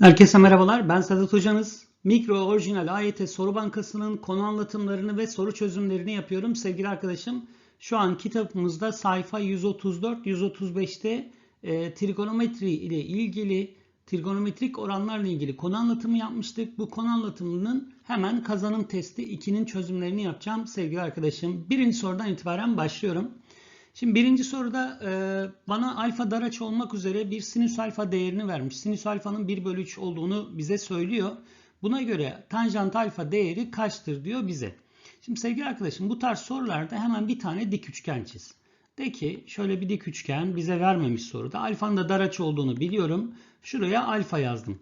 Herkese merhabalar. Ben Sedat Hocanız. Mikro orijinal AYT soru bankasının konu anlatımlarını ve soru çözümlerini yapıyorum. Sevgili arkadaşım şu an kitabımızda sayfa 134-135'te e, trigonometri ile ilgili trigonometrik oranlarla ilgili konu anlatımı yapmıştık. Bu konu anlatımının hemen kazanım testi 2'nin çözümlerini yapacağım sevgili arkadaşım. Birinci sorudan itibaren başlıyorum. Şimdi birinci soruda e, bana alfa dar açı olmak üzere bir sinüs alfa değerini vermiş. Sinüs alfanın 1 bölü 3 olduğunu bize söylüyor. Buna göre tanjant alfa değeri kaçtır diyor bize. Şimdi sevgili arkadaşım bu tarz sorularda hemen bir tane dik üçgen çiz. De ki şöyle bir dik üçgen bize vermemiş soruda. Alfanın da dar açı olduğunu biliyorum. Şuraya alfa yazdım.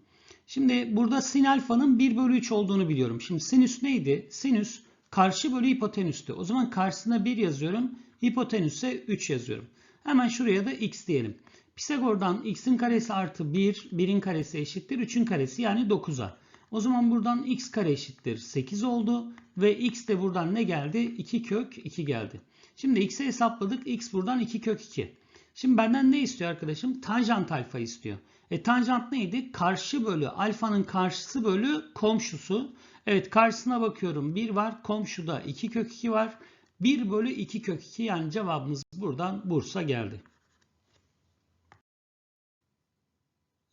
Şimdi burada sin alfanın 1 bölü 3 olduğunu biliyorum. Şimdi sinüs neydi? Sinüs karşı bölü hipotenüstü. O zaman karşısına 1 yazıyorum. Hipotenüse 3 yazıyorum. Hemen şuraya da x diyelim. Pisagor'dan x'in karesi artı 1, 1'in karesi eşittir 3'ün karesi yani 9'a. O zaman buradan x kare eşittir 8 oldu. Ve x de buradan ne geldi? 2 kök 2 geldi. Şimdi x'i hesapladık. x buradan 2 kök 2. Şimdi benden ne istiyor arkadaşım? Tanjant alfa istiyor. E tanjant neydi? Karşı bölü alfanın karşısı bölü komşusu. Evet karşısına bakıyorum 1 var. Komşuda 2 kök 2 var. 1 bölü 2 kök 2 yani cevabımız buradan Bursa geldi.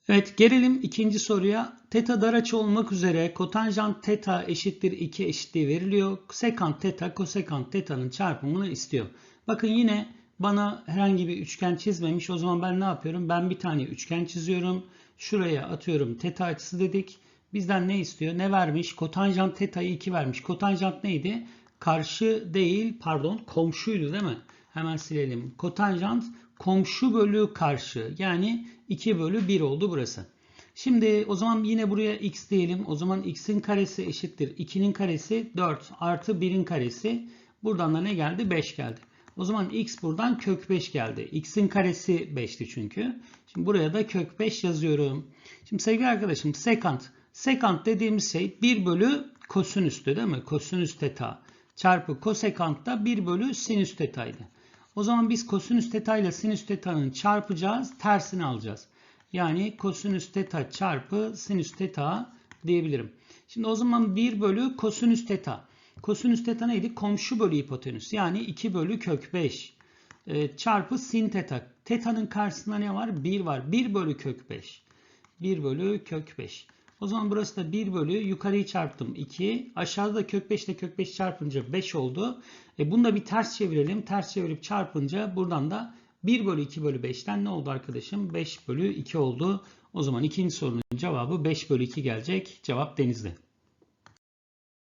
Evet gelelim ikinci soruya. Teta dar açı olmak üzere kotanjant teta eşittir 2 eşitliği veriliyor. Sekant teta kosekant teta'nın çarpımını istiyor. Bakın yine bana herhangi bir üçgen çizmemiş. O zaman ben ne yapıyorum? Ben bir tane üçgen çiziyorum. Şuraya atıyorum teta açısı dedik. Bizden ne istiyor? Ne vermiş? Kotanjant teta'yı 2 vermiş. Kotanjant neydi? Karşı değil pardon komşuydu değil mi? Hemen silelim. Kotanjant komşu bölü karşı yani 2 bölü 1 oldu burası. Şimdi o zaman yine buraya x diyelim. O zaman x'in karesi eşittir. 2'nin karesi 4 artı 1'in karesi. Buradan da ne geldi? 5 geldi. O zaman x buradan kök 5 geldi. x'in karesi 5'ti çünkü. Şimdi buraya da kök 5 yazıyorum. Şimdi sevgili arkadaşım sekant. Sekant dediğimiz şey 1 bölü kosinüstü değil mi? Kosinüs teta çarpı kosekant da 1 bölü sinüs tetaydı. O zaman biz kosinüs teta ile sinüs teta'nın çarpacağız. Tersini alacağız. Yani kosinüs teta çarpı sinüs teta diyebilirim. Şimdi o zaman 1 bölü kosinüs teta. Kosinüs teta neydi? Komşu bölü hipotenüs. Yani 2 bölü kök 5 e, çarpı sin teta. Teta'nın karşısında ne var? 1 var. 1 bölü kök 5. 1 bölü kök 5. O zaman burası da 1 bölü yukarıyı çarptım 2. Aşağıda da kök 5 ile kök 5 çarpınca 5 oldu. E bunu da bir ters çevirelim. Ters çevirip çarpınca buradan da 1 bölü 2 bölü 5'ten ne oldu arkadaşım? 5 bölü 2 oldu. O zaman ikinci sorunun cevabı 5 bölü 2 gelecek. Cevap denizli.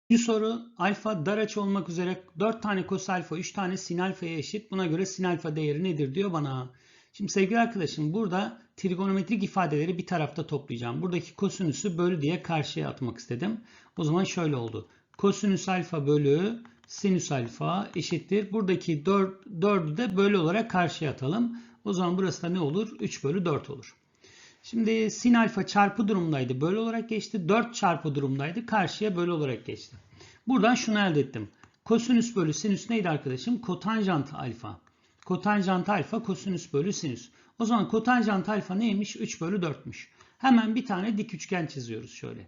Üçüncü soru alfa dar açı olmak üzere 4 tane kos alfa 3 tane sin alfaya eşit. Buna göre sin alfa değeri nedir diyor bana. Şimdi sevgili arkadaşım burada trigonometrik ifadeleri bir tarafta toplayacağım. Buradaki kosinüsü bölü diye karşıya atmak istedim. O zaman şöyle oldu. Kosinüs alfa bölü sinüs alfa eşittir. Buradaki 4, 4'ü de bölü olarak karşıya atalım. O zaman burası da ne olur? 3 bölü 4 olur. Şimdi sin alfa çarpı durumdaydı. Bölü olarak geçti. 4 çarpı durumdaydı. Karşıya bölü olarak geçti. Buradan şunu elde ettim. Kosinüs bölü sinüs neydi arkadaşım? Kotanjant alfa. Kotanjant alfa kosinüs bölü sinüs. O zaman kotanjant alfa neymiş? 3 bölü 4'müş. Hemen bir tane dik üçgen çiziyoruz şöyle.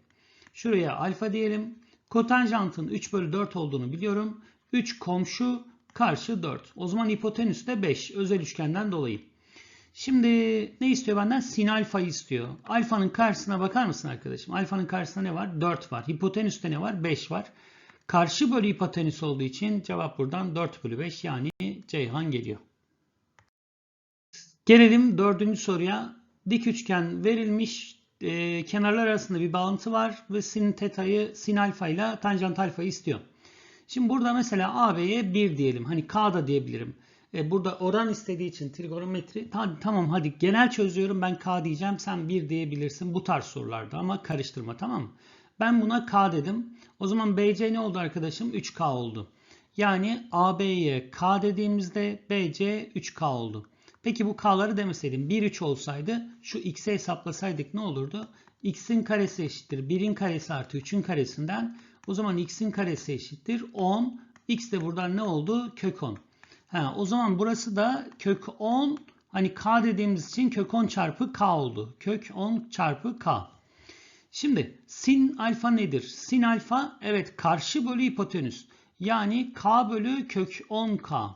Şuraya alfa diyelim. Kotanjantın 3 bölü 4 olduğunu biliyorum. 3 komşu karşı 4. O zaman hipotenüs de 5. Özel üçgenden dolayı. Şimdi ne istiyor benden? Sin alfa istiyor. Alfanın karşısına bakar mısın arkadaşım? Alfanın karşısında ne var? 4 var. Hipotenüste ne var? 5 var. Karşı bölü hipotenüs olduğu için cevap buradan 4 bölü 5 yani Ceyhan geliyor. Gelelim dördüncü soruya. Dik üçgen verilmiş. E, kenarlar arasında bir bağıntı var ve sin teta'yı sin alfa ile tanjant alfayı istiyor. Şimdi burada mesela AB'ye 1 diyelim. Hani K da diyebilirim. E, burada oran istediği için trigonometri. Ta, tamam hadi genel çözüyorum ben K diyeceğim. Sen 1 diyebilirsin bu tarz sorularda ama karıştırma tamam mı? Ben buna K dedim. O zaman BC ne oldu arkadaşım? 3K oldu. Yani AB'ye K dediğimizde BC 3K oldu. Peki bu K'ları demeseydim 1 3 olsaydı şu x'i hesaplasaydık ne olurdu? x'in karesi eşittir 1'in karesi artı 3'ün karesinden o zaman x'in karesi eşittir 10. x de buradan ne oldu? Kök 10. Ha, o zaman burası da kök 10 hani k dediğimiz için kök 10 çarpı k oldu. Kök 10 çarpı k. Şimdi sin alfa nedir? Sin alfa evet karşı bölü hipotenüs. Yani k bölü kök 10k.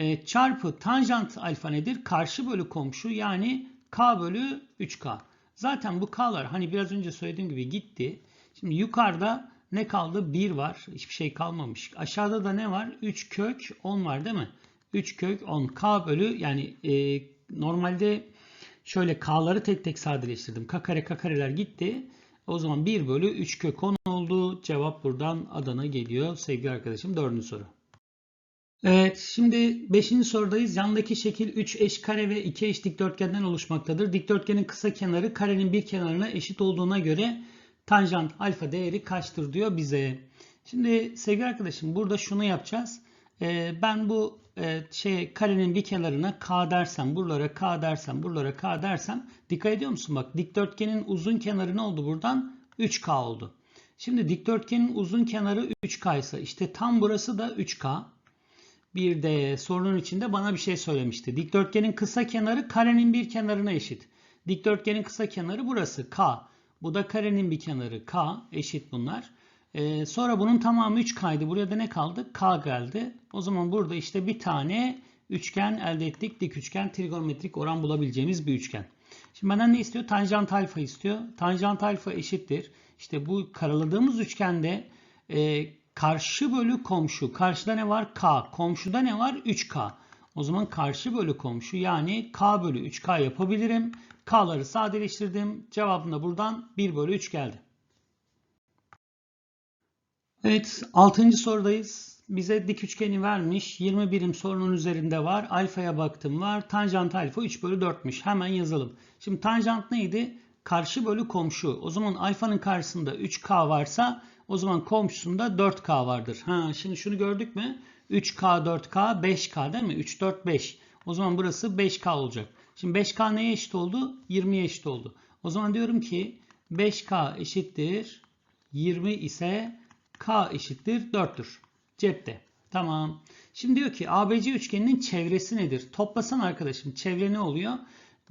E, çarpı tanjant alfa nedir? Karşı bölü komşu yani k bölü 3k. Zaten bu k'lar hani biraz önce söylediğim gibi gitti. Şimdi yukarıda ne kaldı? 1 var. Hiçbir şey kalmamış. Aşağıda da ne var? 3 kök 10 var değil mi? 3 kök 10 k bölü yani e, normalde şöyle k'ları tek tek sadeleştirdim. K kare k kareler gitti. O zaman 1 bölü 3 kök 10 oldu. Cevap buradan Adana geliyor sevgili arkadaşım. Dördüncü soru. Evet şimdi 5. sorudayız. Yandaki şekil 3 eş kare ve 2 eş dikdörtgenden oluşmaktadır. Dikdörtgenin kısa kenarı karenin bir kenarına eşit olduğuna göre tanjant alfa değeri kaçtır diyor bize. Şimdi sevgili arkadaşım burada şunu yapacağız. Ee, ben bu e, şey karenin bir kenarına k dersem, buralara k dersem, buralara k dersem dikkat ediyor musun? Bak dikdörtgenin uzun kenarı ne oldu buradan? 3k oldu. Şimdi dikdörtgenin uzun kenarı 3k ise işte tam burası da 3k. Bir de sorunun içinde bana bir şey söylemişti. Dikdörtgenin kısa kenarı karenin bir kenarına eşit. Dikdörtgenin kısa kenarı burası k. Bu da karenin bir kenarı k eşit bunlar. Ee, sonra bunun tamamı 3k'ydı. Buraya da ne kaldı? k geldi. O zaman burada işte bir tane üçgen elde ettik. Dik üçgen trigonometrik oran bulabileceğimiz bir üçgen. Şimdi benden ne istiyor? Tanjant alfa istiyor. Tanjant alfa eşittir. İşte bu karaladığımız üçgende e, karşı bölü komşu. Karşıda ne var? K. Komşuda ne var? 3K. O zaman karşı bölü komşu yani K bölü 3K yapabilirim. K'ları sadeleştirdim. Cevabım da buradan 1 bölü 3 geldi. Evet 6. sorudayız. Bize dik üçgeni vermiş. 20 birim sorunun üzerinde var. Alfaya baktım var. Tanjant alfa 3 bölü 4'müş. Hemen yazalım. Şimdi tanjant neydi? Karşı bölü komşu. O zaman alfanın karşısında 3K varsa o zaman komşusunda 4K vardır. Ha, şimdi şunu gördük mü? 3K, 4K, 5K değil mi? 3, 4, 5. O zaman burası 5K olacak. Şimdi 5K neye eşit oldu? 20'ye eşit oldu. O zaman diyorum ki 5K eşittir 20 ise K eşittir 4'tür. Cepte. Tamam. Şimdi diyor ki ABC üçgeninin çevresi nedir? Toplasan arkadaşım çevre ne oluyor?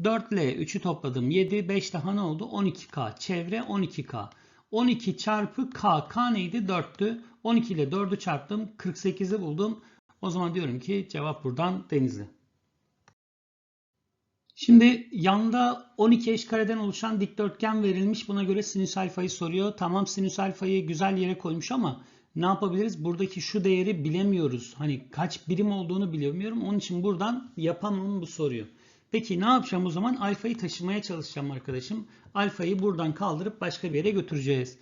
4 ile 3'ü topladım. 7, 5 daha ne oldu? 12K. Çevre 12K. 12 çarpı K. K neydi? 4'tü. 12 ile 4'ü çarptım. 48'i buldum. O zaman diyorum ki cevap buradan Denizli. Şimdi yanda 12 eş kareden oluşan dikdörtgen verilmiş. Buna göre sinüs alfayı soruyor. Tamam sinüs alfayı güzel yere koymuş ama ne yapabiliriz? Buradaki şu değeri bilemiyoruz. Hani kaç birim olduğunu bilemiyorum. Onun için buradan yapamam bu soruyu. Peki ne yapacağım o zaman? Alfayı taşımaya çalışacağım arkadaşım. Alfayı buradan kaldırıp başka bir yere götüreceğiz.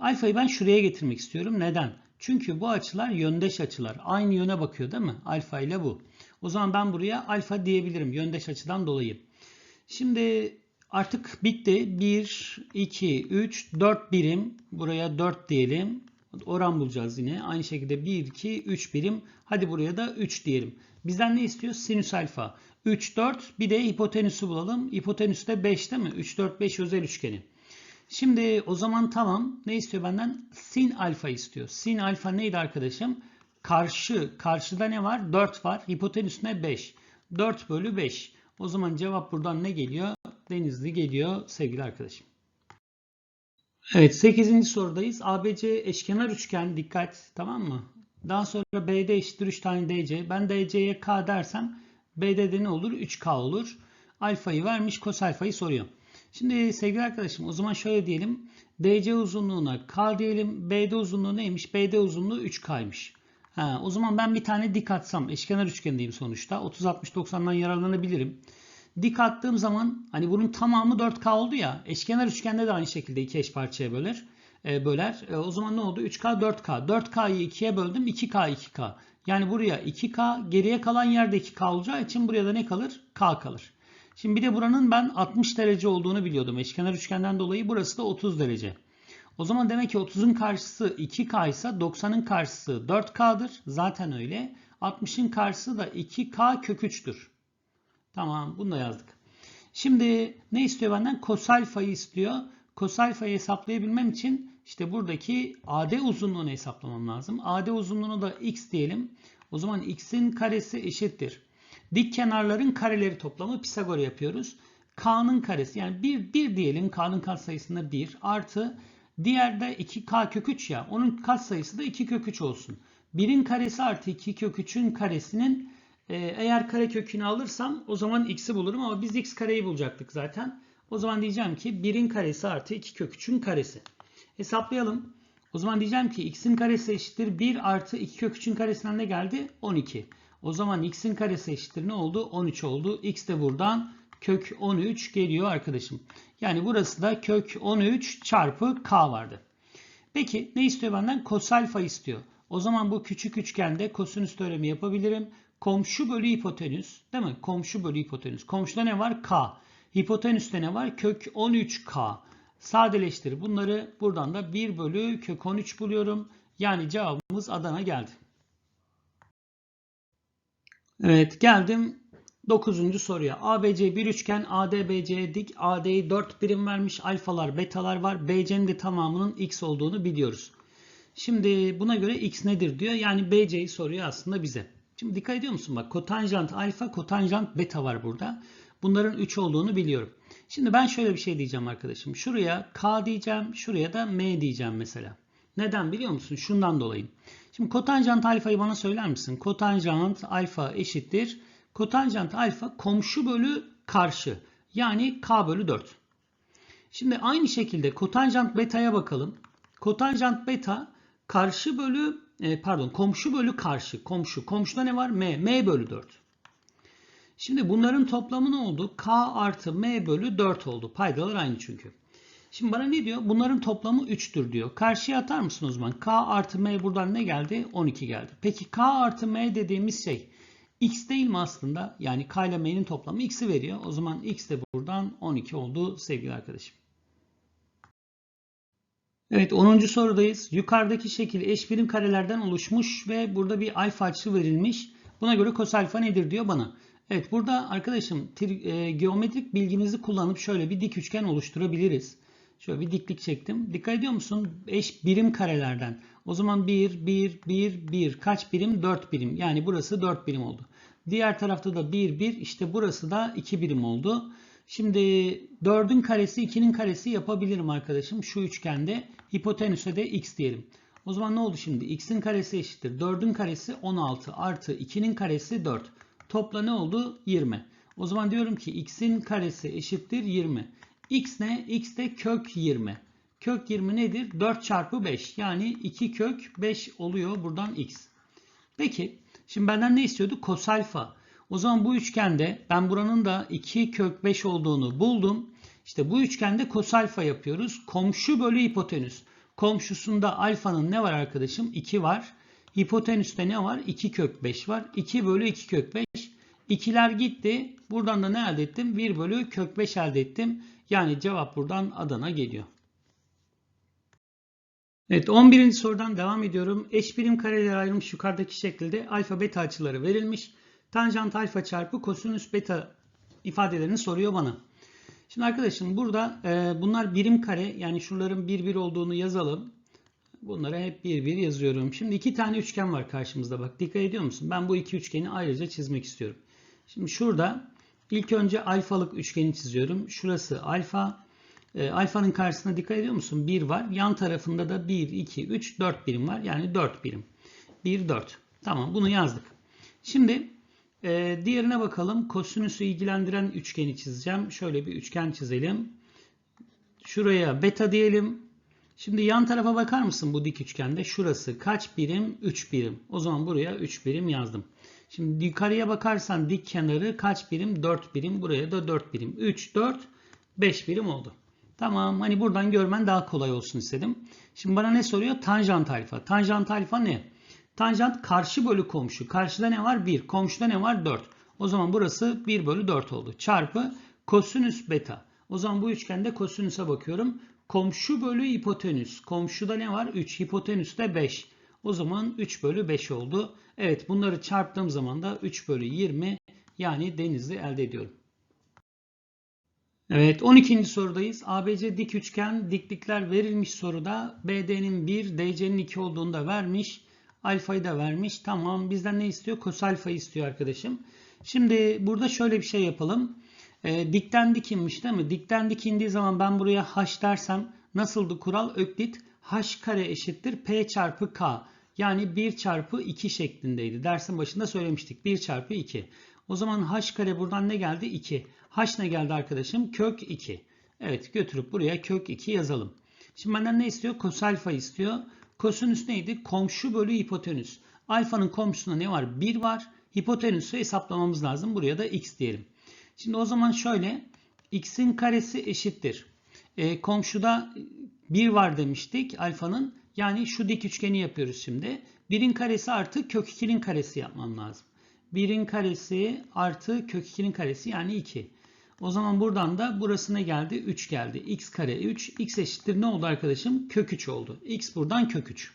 Alfayı ben şuraya getirmek istiyorum. Neden? Çünkü bu açılar yöndeş açılar. Aynı yöne bakıyor değil mi? Alfa ile bu. O zaman ben buraya alfa diyebilirim yöndeş açıdan dolayı. Şimdi artık bitti. 1, 2, 3, 4 birim. Buraya 4 diyelim. Oran bulacağız yine. Aynı şekilde 1, 2, 3 birim. Hadi buraya da 3 diyelim. Bizden ne istiyor? Sinüs alfa. 3, 4 bir de hipotenüsü bulalım. Hipotenüs de 5 değil mi? 3, 4, 5 özel üçgeni. Şimdi o zaman tamam. Ne istiyor benden? Sin alfa istiyor. Sin alfa neydi arkadaşım? Karşı. Karşıda ne var? 4 var. Hipotenüs ne? 5. 4 bölü 5. O zaman cevap buradan ne geliyor? Denizli geliyor sevgili arkadaşım. Evet 8. sorudayız. ABC eşkenar üçgen dikkat tamam mı? Daha sonra BD eşittir 3 tane DC. Ben DC'ye K dersem BD'de ne olur? 3K olur. Alfayı vermiş kos alfayı soruyor. Şimdi sevgili arkadaşım o zaman şöyle diyelim. DC uzunluğuna K diyelim. BD uzunluğu neymiş? BD uzunluğu 3K'ymış. Ha, o zaman ben bir tane dik atsam eşkenar üçgendeyim sonuçta. 30-60-90'dan yararlanabilirim. Dik attığım zaman hani bunun tamamı 4K oldu ya. Eşkenar üçgende de aynı şekilde iki eş parçaya böler. E, böler. E, o zaman ne oldu? 3K 4K. 4K'yı 2'ye böldüm. 2K 2K. Yani buraya 2K geriye kalan yerde 2K olacağı için buraya da ne kalır? K kalır. Şimdi bir de buranın ben 60 derece olduğunu biliyordum. Eşkenar üçgenden dolayı burası da 30 derece. O zaman demek ki 30'un karşısı 2K ise 90'ın karşısı 4K'dır. Zaten öyle. 60'ın karşısı da 2K kök 3'tür. Tamam bunu da yazdık. Şimdi ne istiyor benden? Kosalfayı istiyor. Kosalfayı hesaplayabilmem için işte buradaki AD uzunluğunu hesaplamam lazım. AD uzunluğunu da x diyelim. O zaman x'in karesi eşittir. Dik kenarların kareleri toplamı Pisagor yapıyoruz. K'nın karesi yani 1, 1 diyelim K'nın katsayısında 1 artı diğer de 2K kök 3 ya onun katsayısı da 2 kök 3 olsun. 1'in karesi artı 2 kök 3'ün karesinin e, eğer kare kökünü alırsam o zaman x'i bulurum ama biz x kareyi bulacaktık zaten. O zaman diyeceğim ki 1'in karesi artı 2 kök 3'ün karesi. Hesaplayalım. O zaman diyeceğim ki x'in karesi eşittir 1 artı 2 kök 3'ün karesinden ne geldi? 12. O zaman x'in karesi eşittir ne oldu? 13 oldu. x de buradan kök 13 geliyor arkadaşım. Yani burası da kök 13 çarpı k vardı. Peki ne istiyor benden? Kosalfa istiyor. O zaman bu küçük üçgende kosinüs teoremi yapabilirim. Komşu bölü hipotenüs değil mi? Komşu bölü hipotenüs. Komşuda ne var? K. Hipotenüste ne var? Kök 13K. Sadeleştir bunları. Buradan da 1 bölü kök 13 buluyorum. Yani cevabımız Adana geldi. Evet geldim 9. soruya. ABC bir üçgen ADBC'ye dik. AD'yi 4 birim vermiş. Alfalar, betalar var. BC'nin de tamamının x olduğunu biliyoruz. Şimdi buna göre x nedir diyor. Yani BC'yi soruyor aslında bize. Şimdi dikkat ediyor musun? Bak kotanjant alfa, kotanjant beta var burada. Bunların 3 olduğunu biliyorum. Şimdi ben şöyle bir şey diyeceğim arkadaşım. Şuraya K diyeceğim, şuraya da M diyeceğim mesela. Neden biliyor musun? Şundan dolayı. Şimdi kotanjant alfayı bana söyler misin? Kotanjant alfa eşittir. Kotanjant alfa komşu bölü karşı. Yani K bölü 4. Şimdi aynı şekilde kotanjant beta'ya bakalım. Kotanjant beta karşı bölü e, pardon komşu bölü karşı. Komşu. Komşuda ne var? M. M bölü 4. Şimdi bunların toplamı ne oldu? K artı M bölü 4 oldu. Paydalar aynı çünkü. Şimdi bana ne diyor? Bunların toplamı 3'tür diyor. Karşıya atar mısın o zaman? K artı M buradan ne geldi? 12 geldi. Peki K artı M dediğimiz şey x değil mi aslında? Yani K ile M'nin toplamı x'i veriyor. O zaman x de buradan 12 oldu sevgili arkadaşım. Evet 10. sorudayız. Yukarıdaki şekil eşbirim karelerden oluşmuş ve burada bir alfa açısı verilmiş. Buna göre kos alfa nedir diyor bana. Evet burada arkadaşım e, geometrik bilgimizi kullanıp şöyle bir dik üçgen oluşturabiliriz. Şöyle bir diklik çektim. Dikkat ediyor musun? Eş birim karelerden. O zaman 1, 1, 1, 1. Kaç birim? 4 birim. Yani burası 4 birim oldu. Diğer tarafta da 1, 1. İşte burası da 2 birim oldu. Şimdi 4'ün karesi 2'nin karesi yapabilirim arkadaşım. Şu üçgende hipotenüse de x diyelim. O zaman ne oldu şimdi? x'in karesi eşittir. 4'ün karesi 16 artı 2'nin karesi 4. Topla ne oldu? 20. O zaman diyorum ki x'in karesi eşittir 20. x ne? x de kök 20. Kök 20 nedir? 4 çarpı 5. Yani 2 kök 5 oluyor buradan x. Peki şimdi benden ne istiyordu? Kosalfa. O zaman bu üçgende ben buranın da 2 kök 5 olduğunu buldum. İşte bu üçgende kosalfa yapıyoruz. Komşu bölü hipotenüs. Komşusunda alfanın ne var arkadaşım? 2 var. Hipotenüste ne var? 2 kök 5 var. 2 bölü 2 kök 5. İkiler gitti. Buradan da ne elde ettim? 1 bölü kök 5 elde ettim. Yani cevap buradan Adana geliyor. Evet 11. sorudan devam ediyorum. Eş birim kareler ayrılmış yukarıdaki şekilde alfa beta açıları verilmiş. Tanjant alfa çarpı kosinüs beta ifadelerini soruyor bana. Şimdi arkadaşım burada e, bunlar birim kare yani şunların bir bir olduğunu yazalım. Bunları hep bir bir yazıyorum. Şimdi iki tane üçgen var karşımızda bak dikkat ediyor musun? Ben bu iki üçgeni ayrıca çizmek istiyorum. Şimdi şurada ilk önce alfalık üçgeni çiziyorum. Şurası alfa. E, alfanın karşısına dikkat ediyor musun? 1 var. Yan tarafında da 1, 2, 3, 4 birim var. Yani 4 birim. 1, 4. Tamam bunu yazdık. Şimdi e, diğerine bakalım. Kosinüsü ilgilendiren üçgeni çizeceğim. Şöyle bir üçgen çizelim. Şuraya beta diyelim. Şimdi yan tarafa bakar mısın bu dik üçgende? Şurası kaç birim? 3 birim. O zaman buraya 3 birim yazdım. Şimdi yukarıya bakarsan dik kenarı kaç birim? 4 birim. Buraya da 4 birim. 3, 4, 5 birim oldu. Tamam hani buradan görmen daha kolay olsun istedim. Şimdi bana ne soruyor? Tanjant alfa. Tanjant alfa ne? Tanjant karşı bölü komşu. Karşıda ne var? 1. Komşuda ne var? 4. O zaman burası 1 bölü 4 oldu. Çarpı kosinüs beta. O zaman bu üçgende kosinüse bakıyorum. Komşu bölü hipotenüs. Komşuda ne var? 3. Hipotenüste 5. O zaman 3 bölü 5 oldu. Evet bunları çarptığım zaman da 3 bölü 20 yani denizli elde ediyorum. Evet 12. sorudayız. ABC dik üçgen diklikler verilmiş soruda BD'nin 1, DC'nin 2 olduğunu da vermiş. Alfayı da vermiş. Tamam bizden ne istiyor? Kosalfa istiyor arkadaşım. Şimdi burada şöyle bir şey yapalım. E, dikten dikinmiş değil mi? Dikten dikindiği zaman ben buraya h dersem nasıldı kural? Öklit h kare eşittir p çarpı k. Yani 1 çarpı 2 şeklindeydi. Dersin başında söylemiştik. 1 çarpı 2. O zaman h kare buradan ne geldi? 2. h ne geldi arkadaşım? Kök 2. Evet götürüp buraya kök 2 yazalım. Şimdi benden ne istiyor? Kos alfa istiyor. Kosinüs neydi? Komşu bölü hipotenüs. Alfanın komşusunda ne var? 1 var. Hipotenüsü hesaplamamız lazım. Buraya da x diyelim. Şimdi o zaman şöyle. x'in karesi eşittir. E, komşuda 1 var demiştik alfanın. Yani şu dik üçgeni yapıyoruz şimdi. 1'in karesi artı kök 2'nin karesi yapmam lazım. 1'in karesi artı kök 2'nin karesi yani 2. O zaman buradan da burası ne geldi? 3 geldi. x kare 3. x eşittir ne oldu arkadaşım? Kök 3 oldu. x buradan kök 3.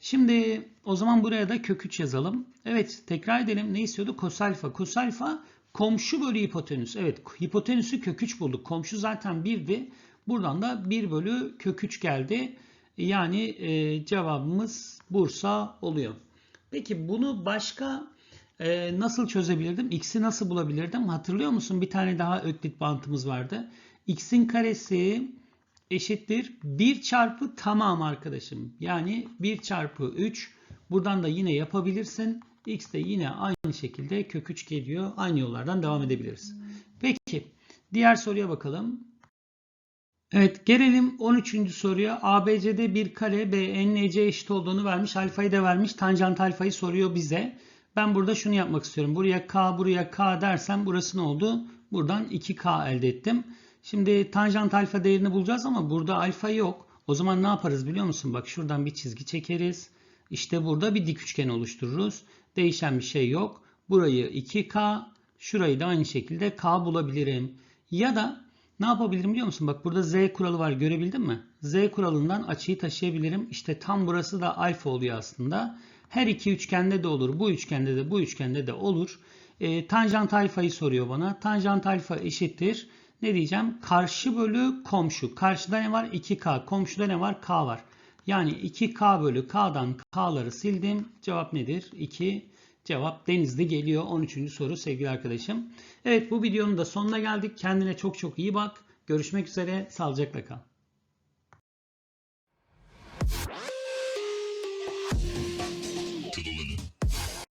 Şimdi o zaman buraya da kök 3 yazalım. Evet tekrar edelim. Ne istiyordu? Kosalfa. Kosalfa komşu bölü hipotenüs. Evet hipotenüsü kök 3 bulduk. Komşu zaten 1'di. Buradan da 1 bölü kök 3 geldi. Yani e, cevabımız Bursa oluyor. Peki bunu başka e, nasıl çözebilirdim? X'i nasıl bulabilirdim? Hatırlıyor musun? Bir tane daha öklit bantımız vardı. X'in karesi eşittir 1 çarpı tamam arkadaşım. Yani 1 çarpı 3. Buradan da yine yapabilirsin. X de yine aynı şekilde kök 3 geliyor. Aynı yollardan devam edebiliriz. Peki diğer soruya bakalım. Evet gelelim 13. soruya. ABC'de bir kare BNC eşit olduğunu vermiş. Alfayı da vermiş. Tanjant alfayı soruyor bize. Ben burada şunu yapmak istiyorum. Buraya K buraya K dersem burası ne oldu? Buradan 2K elde ettim. Şimdi tanjant alfa değerini bulacağız ama burada alfa yok. O zaman ne yaparız biliyor musun? Bak şuradan bir çizgi çekeriz. İşte burada bir dik üçgen oluştururuz. Değişen bir şey yok. Burayı 2K, şurayı da aynı şekilde K bulabilirim. Ya da ne yapabilirim biliyor musun? Bak burada Z kuralı var görebildin mi? Z kuralından açıyı taşıyabilirim. İşte tam burası da alfa oluyor aslında. Her iki üçgende de olur. Bu üçgende de bu üçgende de olur. E, tanjant alfayı soruyor bana. Tanjant alfa eşittir. Ne diyeceğim? Karşı bölü komşu. Karşıda ne var? 2K. Komşuda ne var? K var. Yani 2K bölü K'dan K'ları sildim. Cevap nedir? 2. Cevap Denizli geliyor. 13. soru sevgili arkadaşım. Evet bu videonun da sonuna geldik. Kendine çok çok iyi bak. Görüşmek üzere. Sağlıcakla kal.